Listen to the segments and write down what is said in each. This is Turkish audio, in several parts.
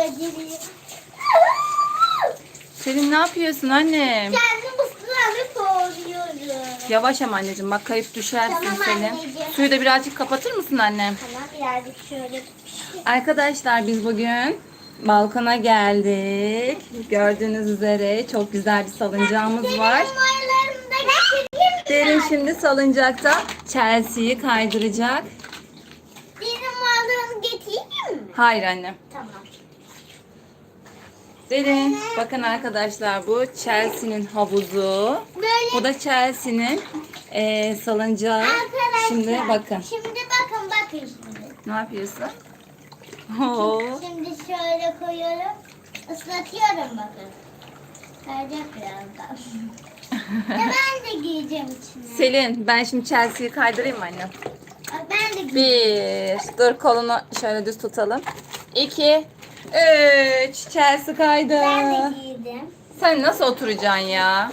da giriyor. Selin ne yapıyorsun annem? Kendim ıslanıp boğuluyorum. Yavaş ama anneciğim bak kayıp düşersin Tamam anneciğim. Suyu da birazcık kapatır mısın annem? Tamam birazcık şöyle pişir. Arkadaşlar biz bugün balkona geldik. Gördüğünüz üzere çok güzel bir salıncağımız var. Numaralarını da getireyim mi? Derin şimdi salıncakta Chelsea'yi kaydıracak. Benim numaralarını getireyim mi? Hayır annem. Derin bakın arkadaşlar bu Chelsea'nin havuzu. Böyle Bu da Chelsea'nin eee salıncağı. arkadaşlar. Şimdi bakın. Şimdi bakın bakın şimdi. Ne yapıyorsun? Oo. Şimdi şöyle koyuyorum. Islatıyorum bakın. Kayacak birazdan. e ben de giyeceğim içine. Selin ben şimdi Chelsea'yi kaydırayım mı annem? Ben de giyeceğim. Bir. Dur kolunu şöyle düz tutalım. İki. Üç. Chelsea kaydı. Ben de giydim. Sen nasıl oturacaksın ya?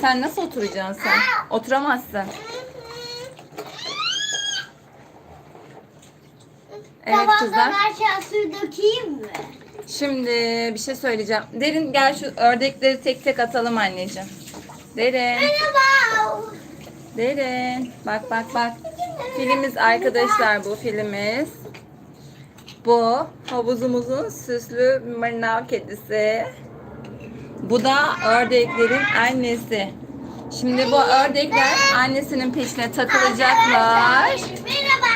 Sen nasıl oturacaksın sen? Oturamazsın. Evet kızlar. aşağı suyu dökeyim mi? Şimdi bir şey söyleyeceğim. Derin gel şu ördekleri tek tek atalım anneciğim. Derin. Merhaba. Derin. Bak bak bak. Filimiz arkadaşlar bu filimiz. Bu havuzumuzun süslü mırnav kedisi. Bu da ördeklerin annesi. Şimdi bu ördekler annesinin peşine takılacaklar. Merhaba.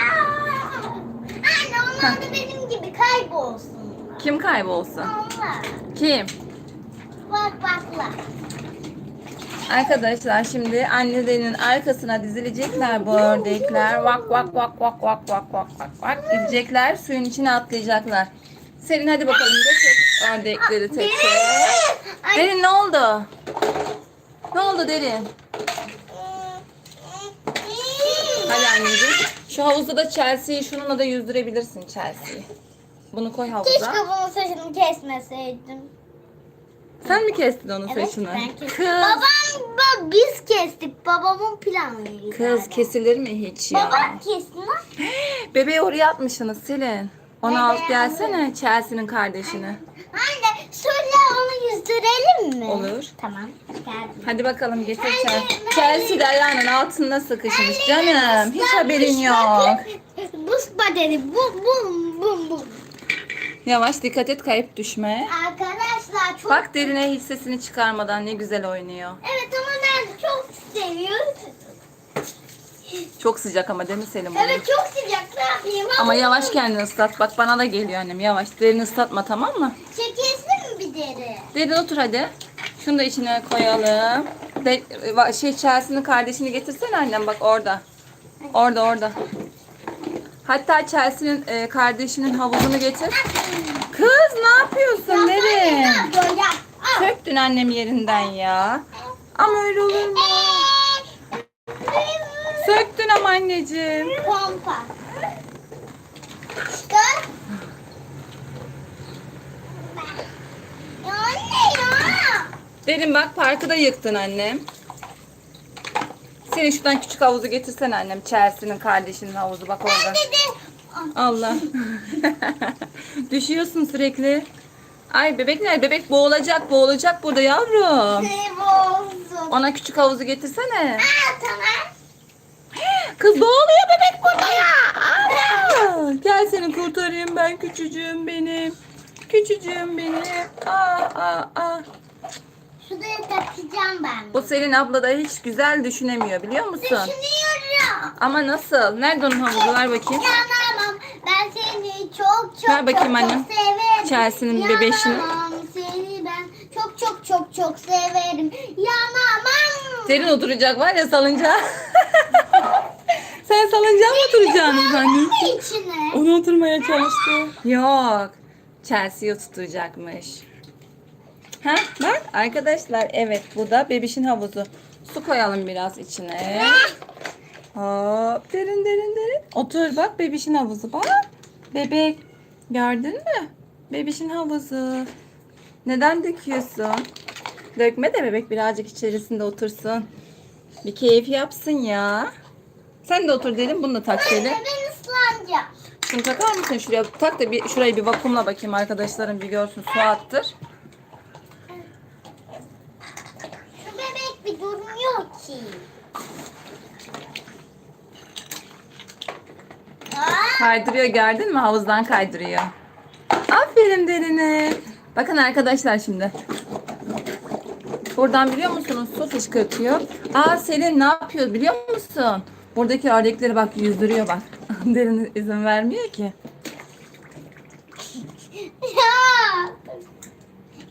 Anne onlar da benim gibi kaybolsun. Kim kaybolsun? Onlar. Kim? Bak baklar. Arkadaşlar şimdi annelerinin arkasına dizilecekler bu ördekler. Vak vak vak vak vak vak vak vak vak gidecekler suyun içine atlayacaklar. Senin hadi bakalım getir ördekleri tek tek. Derin ne oldu? Ne oldu Derin? Hadi anneciğim. Şu havuzda da Chelsea'yi şununla da yüzdürebilirsin Chelsea'yi. Bunu koy Keşke havuza. bunun saçını kesmeseydim. Sen mi kestin onun Evet saçını? ben kestim. Kız. Babam, ba- biz kestik. Babamın planıydı. Kız kesilir mi hiç ya? Babam kesti lan. Bebeği oraya atmışsınız Selin. Onu alıp gelsene Chelsea'nin kardeşini. Anne şöyle onu yüzdürelim mi? Olur. Tamam. Geldim. Hadi bakalım getir Ben Chelsea. ben Chelsea de ayağının altında sıkışmış canım. Hiç haberin yok. Buz badeni bum bum bum bum. Yavaş dikkat et kayıp düşme. Arkadaşlar çok... Bak derine hiç sesini çıkarmadan ne güzel oynuyor. Evet ama ben çok seviyorum. Çok sıcak ama değil mi Selin bu? Evet çok sıcak ne yapayım? Ama yavaş kendini ıslat. Bak bana da geliyor annem yavaş. Derini ıslatma tamam mı? Çekilsin mi bir deri? Derin otur hadi. Şunu da içine koyalım. De, şey Chelsea'nin kardeşini getirsene annem bak orada. Orada orada. Hatta Chelsea'nin e, kardeşinin havuzunu getir. Kız ne yapıyorsun. Al. Söktün annem yerinden ya. Ama öyle olur mu? Söktün ama anneciğim. Pompa. Çıkar. Derin bak parkı da yıktın annem. Senin şuradan küçük havuzu getirsene annem. Chelsea'nin kardeşinin havuzu bak orada. Allah. Düşüyorsun sürekli. Ay bebekler bebek boğulacak boğulacak burada yavrum. Ne olsun. Ona küçük havuzu getirsene. Aa tamam. Kız boğuluyor bebek burada ya. Aa, gel seni kurtarayım ben küçücüğüm benim. Küçücüğüm benim. Aa, aa, aa. Takacağım ben. Bu Selin abla da hiç güzel düşünemiyor biliyor musun? Düşünüyorum. Ama nasıl? Nerede onun havuzu? Ver bakayım. Yanamam. Ben seni çok çok Ver bakayım çok, annem. çok severim. Chelsea'nin bebeşini. Yanamam seni ben çok çok çok çok severim. Yanamam. Selin oturacak var ya salıncağa. Sen salıncağa mı oturacaksın annem? içine. Onu oturmaya çalıştı. Yok. Chelsea'yi tutacakmış. Ha bak arkadaşlar evet bu da bebişin havuzu. Su koyalım biraz içine. Hop derin derin derin. Otur bak bebişin havuzu bak. Bebek gördün mü? Bebişin havuzu. Neden döküyorsun? Dökme de bebek birazcık içerisinde otursun. Bir keyif yapsın ya. Sen de otur dedim bunu da tak Selin. Ben ıslanacağım. şunu takar mısın şuraya? Tak da bir şurayı bir vakumla bakayım arkadaşlarım bir görsün. Su attır. Şu bebek durmuyor ki. Kaydırıyor gördün mü? Havuzdan kaydırıyor. Aferin derine. Bakın arkadaşlar şimdi. Buradan biliyor musunuz su fışkırtıyor. Aa Selin ne yapıyor biliyor musun? Buradaki ördekleri bak yüzdürüyor bak. Derin izin vermiyor ki. ya.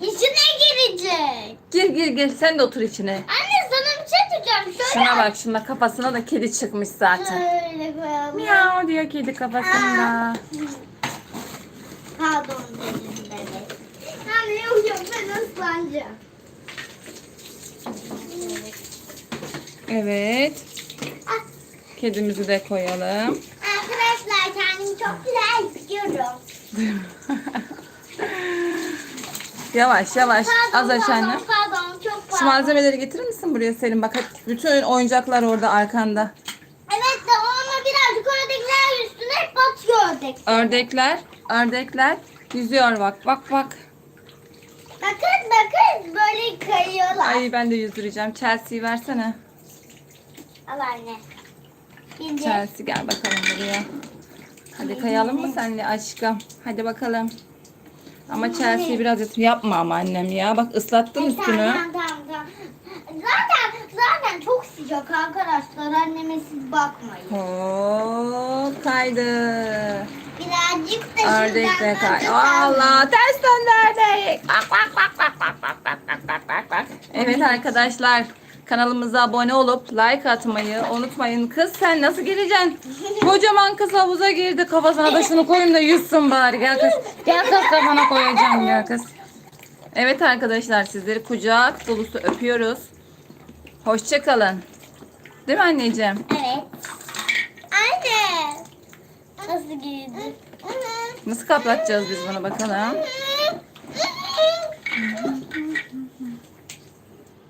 İçine girecek. Gir gir gir sen de otur içine. Anne sana bir şey diyeceğim. Şöyle Şuna bak şuna kafasına da kedi çıkmış zaten. Şöyle koyalım. Miau diyor kedi kafasında. Pardon dedim bebek. Anne yok yok ben ıslanacağım. Evet. Ah, Kedimizi de koyalım. Arkadaşlar kendimi çok güzel hissediyorum. Yavaş yavaş. Az aç anne. Pardon Şu malzemeleri getirir misin buraya Selim? Bak hep bütün oyuncaklar orada arkanda. Evet de onu birazcık ördekler üstüne batıyor ördek. Ördekler, ördekler yüzüyor bak. Bak bak. Bakın bakın böyle kayıyorlar. Ay ben de yüzdüreceğim. Chelsea'yi versene. Al anne. Şimdi Chelsea gel bakalım buraya. Hadi kayalım mı senle aşkım? Hadi bakalım. Ama Chelsea biraz yat- yapma ama annem ya. Bak ıslattın üstünü. Tamam tamam tamam. Zaten zaten çok sıcak arkadaşlar. Anneme siz bakmayın. Hop kaydı. Birazcık da Ördek de şuradan kay. Allah ters döndü ördek. Bak bak bak bak bak bak bak bak bak bak bak. Evet arkadaşlar kanalımıza abone olup like atmayı unutmayın. Kız sen nasıl gireceksin? Kocaman kız havuza girdi. Kafasına da şunu koyayım da yüzsün bari. Gel kız. Gel kız kafana koyacağım gel kız. Evet arkadaşlar sizleri kucak dolusu öpüyoruz. Hoşçakalın. Değil mi anneciğim? Evet. Anne. Nasıl giydi? Nasıl kaplatacağız biz bunu bakalım?